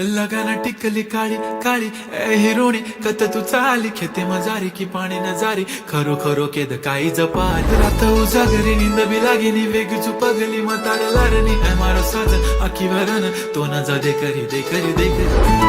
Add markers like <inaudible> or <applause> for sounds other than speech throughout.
लगाना टिकली काळी काळी हिरोणी कत तू चाली? खेते मजारी की पाणी न जारी खरो खरो केद काही जपात रात उजागरी निंद बी लागेनी वेग पगली मतार लारणी ए मारो साज आखी वरण तो न जा दे करी दे करी दे करी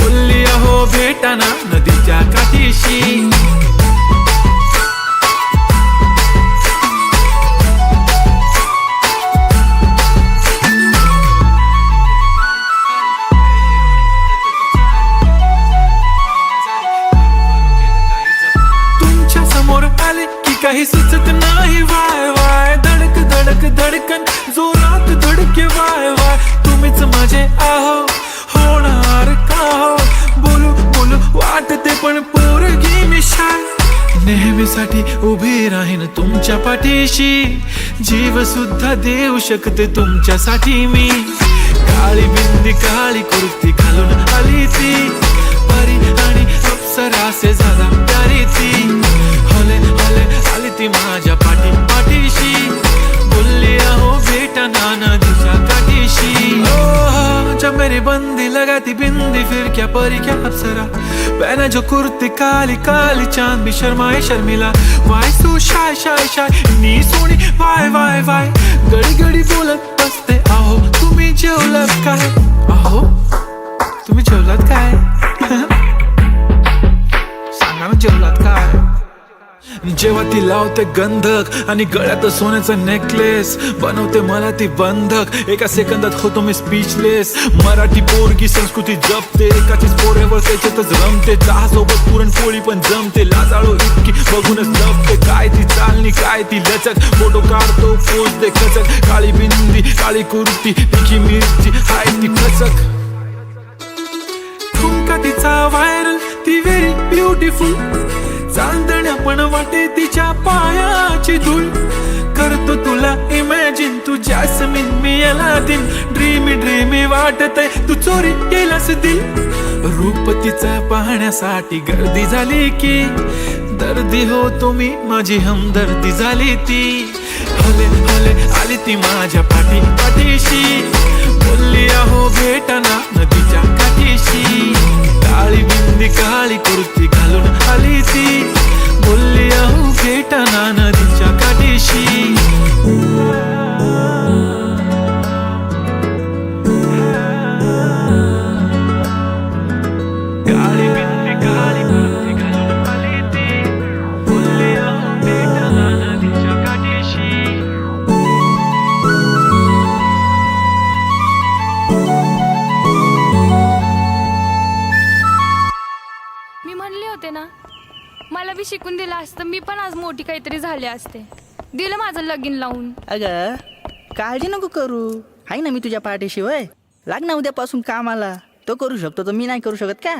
बोलली अहो भेटाना नदीच्या काठीशी. तुमच्यासमोर आले की काही सुचत नाही. वाय वाय धडक धडक धडकन. जोरात धडके वाय वाय. तुम्हीच माझे आहो. नेहमीसाठी उभी राहीन तुमच्या पाठीशी. जीव सुद्धा देऊ शकते तुमच्यासाठी मी. काळी बिंदी काळी कुर्ती घालून आली ती. परी आणि अप्सरासे झाला प्यारी ती हले हले आली ती माझ्या पाठी पाठीशी. बोलली अहो भेटा नाना दिशा काठीशी. ओ जब लगाती बिंदी फिर क्या परी क्या अप्सरा? पहना जो कुर्ती काली काली चांद भी शर्माए Sharmila. Why so shy shy shy नी सोनी वाय वाय वाय। गडी गडी बोलत बसते आहो तुम्ही जेवलात काय? आहो तुम्ही जेवलात काय? <laughs> सांगा ना जेवलात काय? जेव्हा ती लावते गंधक आणि गळ्यात सोन्याचा नेकलेस बनवते मला ती बंधक. एका सेकंदात होतो मी स्पीचलेस मराठी पोरगी संस्कृती जपते एकाचीच पोरेवर त्याच्यातच रमते. चहा सोबत पुरणपोळी पण जमते. लाजाळू इतकी बघूनच जपते. काय ती चालणी काय ती लचक. फोटो काढतो पोचते खचक. काळी बिंदी काळी कुर्ती तिखी मिरची. हाय ती खचक. ठुमका तिचा व्हायरल ती व्हेरी ब्युटिफुल तिच्या पायाची धूल. करतो तुला इमॅजिन तू जॅस्मिन मी याला दिन ड्रीमी ड्रीमी वाटत तू चोरी केलास दिल. रूप तिचं पाहण्यासाठी गर्दी झाली की दर्दी हो तुम्ही माझी हमदर्दी झाली ती. हले हले आली ती माझ्या पाठी पाठीशी. बोलली अहो भेटना नदीच्या काठीशी. काळी बिंदी काळी मी म्हणले होते ना मला बी शिकून दिलं असतं मी पण आज मोठी काहीतरी झाले असते. दिलं माझं लगीन लावून. अगं काळजी नको करू. आहे ना मी तुझ्या पाठीशी वय लाग ना उद्यापासून कामाला. तो करू शकतो तर मी नाही करू शकत का?